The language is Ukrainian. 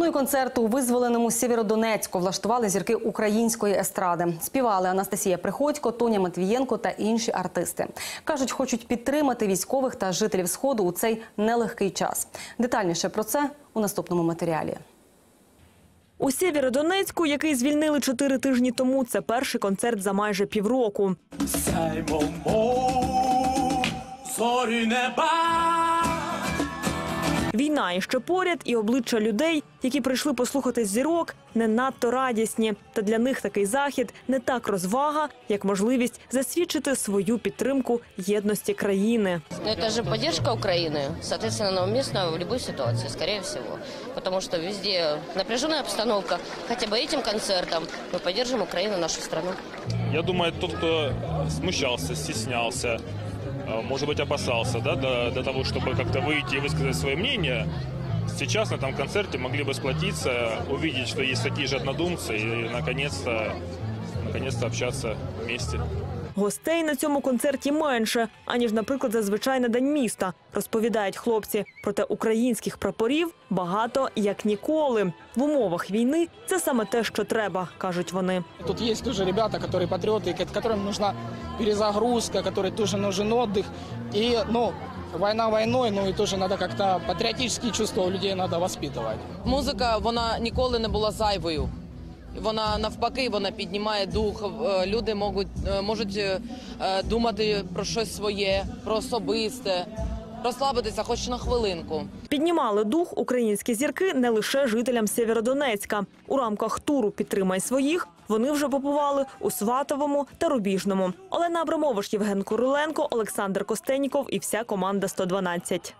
Ну і концерт у визволеному Сєвєродонецьку влаштували зірки української естради. Співали Анастасія Приходько, Тоня Матвієнко та інші артисти. Кажуть, хочуть підтримати військових та жителів сходу у цей нелегкий час. Детальніше про це у наступному матеріалі. У Сєвєродонецьку, який звільнили чотири тижні тому, це перший концерт за майже півроку. Сяймо мов зорі неба. Війна іще поряд, і обличчя людей, які прийшли послухати зірок, не надто радісні. Та для них такий захід не так розвага, як можливість засвідчити свою підтримку єдності країни. Но это же поддержка Украины, соответственно, она уместна в любой ситуации, скорее всего. Потому что везде напряженная обстановка. Хотя бы этим концертом мы поддержим Украину, нашу страну. Я думаю, тот, кто смущался, стеснялся, э, Может быть, опасался да, до, до того, чтобы как-то выйти и высказать свое мнение, сейчас на этом концерте могли бы сплотиться, увидеть, что есть такие же однодумцы и, наконец-то, наконец-то общаться вместе. Гостей на цьому концерті менше, аніж, наприклад, зазвичай на день міста, розповідають хлопці. Проте українських прапорів багато як ніколи. В умовах війни це саме те, що треба, кажуть вони. Тут есть тоже ребята, которые патриоты, ко- которым нужна перезагрузка, которым тоже нужен отдых. И, ну, война войной, ну и тоже надо как-то патриотические чувства у людей надо воспитывать. Музика вона ніколи не була зайвою. Вона навпаки, вона піднімає дух. Е, Люди можуть, можуть е, е, думати про щось своє, про особисте, розслабитися хоч на хвилинку. Піднімали дух українські зірки не лише жителям Сєвєродонецька. У рамках туру Підтримай своїх вони вже побували у Сватовому та Рубіжному. Олена Абрамович, Євген Куриленко, Олександр Костеніков і вся команда 112.